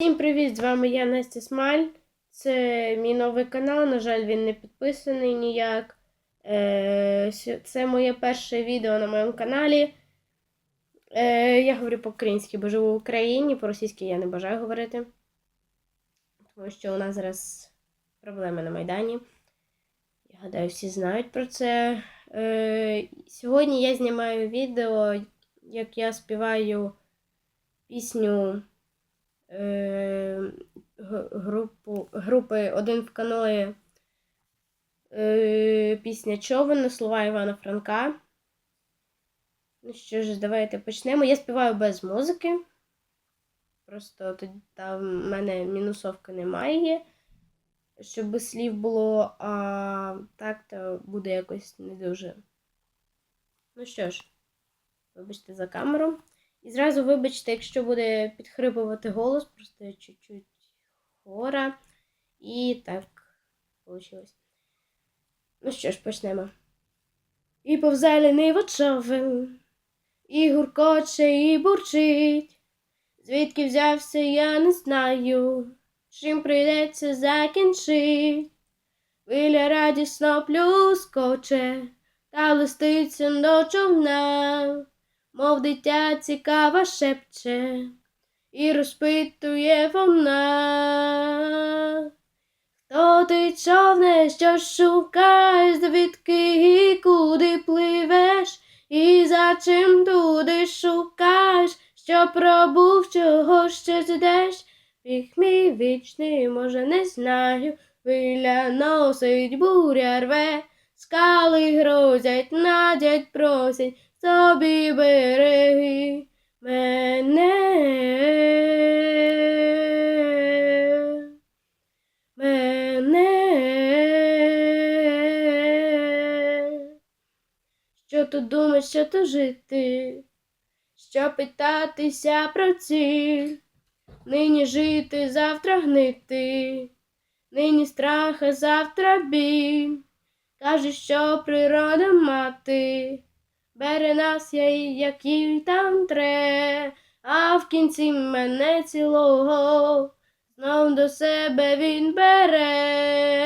Всім привіт! З вами я Настя Смаль. Це мій новий канал. На жаль, він не підписаний ніяк. Е, Це моє перше відео на моєму каналі. Е, Я говорю по-українськи, бо живу в Україні, по-російськи я не бажаю говорити. Тому що у нас зараз проблеми на Майдані. Я гадаю, всі знають про це. Е, Сьогодні я знімаю відео, як я співаю пісню е, групу, групи Один в каної е, пісня Човен слова Івана Франка. Ну що ж, давайте почнемо. Я співаю без музики. Просто тоді там в мене мінусовки немає, щоб слів було, а так то буде якось не дуже. Ну що ж, вибачте за камеру. І зразу вибачте, якщо буде підхрипувати голос, просто чуть-чуть хвора. І так вийшло. Ну що ж, почнемо. І повзе ліниво човен, і гуркоче, і бурчить. Звідки взявся, я не знаю, чим прийдеться закінчить. Виля радісно плюскоче, та листиться до човна мов дитя цікава шепче, і розпитує вона. Хто ти човне, що шукаєш, звідки і куди пливеш, і за чим туди шукаєш, що пробув, чого ще ждеш? Вік мій вічний, може, не знаю, хвиля носить, буря рве, скали грозять, надять, просять, собі береги мене. Мене. Що тут думать, що тут жити, що питатися про ціль, нині жити, завтра гнити, нині страх, а завтра біль. Каже, що природа мати бере нас, я як їй там тре, а в кінці мене цілого знов до себе він бере.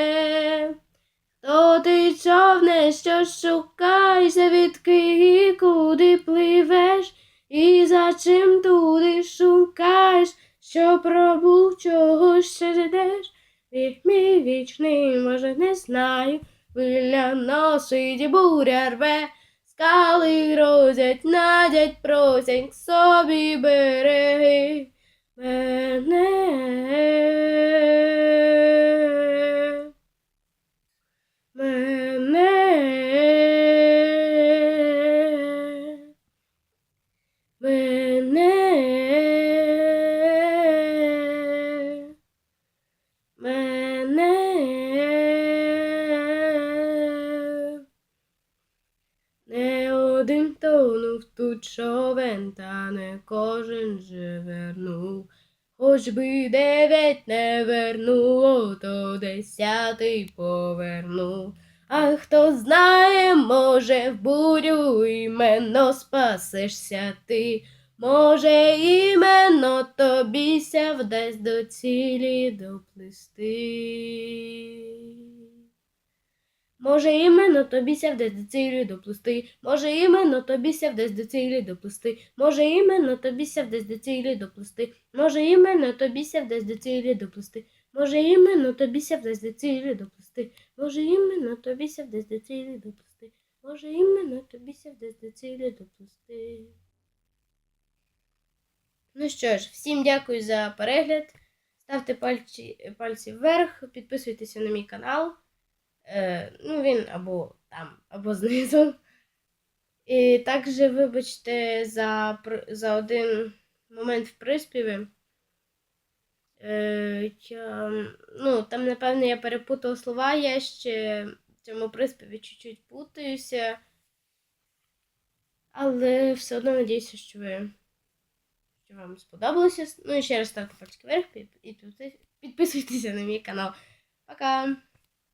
То ти човне, що шукаєш, звідки і куди пливеш, і за чим туди шукаєш, що пробув, чого ще ждеш. Вік мій вічний, може, не знаю, хвиля носить, буря рве, скали грозять, надять, просять, собі береги мене. Один тонув тут човен, та не кожен же вернув. Хоч би дев'ять не вернуло, то десятий повернув. А хто знає, може, в бурю іменно спасешся ти. Може, іменно тобіся вдасть до цілі доплисти. Може, іменно тобі ся вдасть до цілі доплисти. Може, іменно тобі ся вдасть до цілі доплисти. Може, іменно тобі ся вдасть до цілі доплисти. Може, іменно тобі ся вдасть до цілі доплисти. Може, іменно тобі ся вдасть до цілі доплисти. Може, іменно тобі ся вдасть до цілі доплисти. Може, іменно тобі ся вдасть до цілі доплисти. Ну що ж, всім дякую за перегляд. Ставте пальці, пальці вверх, підписуйтеся на мій канал. Е, ну, він або там, або знизу. І також вибачте за, за один момент в приспіві. Е, я, ну, там, напевно, я перепутала слова, я ще в цьому приспіві чуть-чуть путаюся. Але все одно надіюся, що ви що вам сподобалося. Ну і ще раз ставте пальчики вверх і підписуйтеся на мій канал. Пока!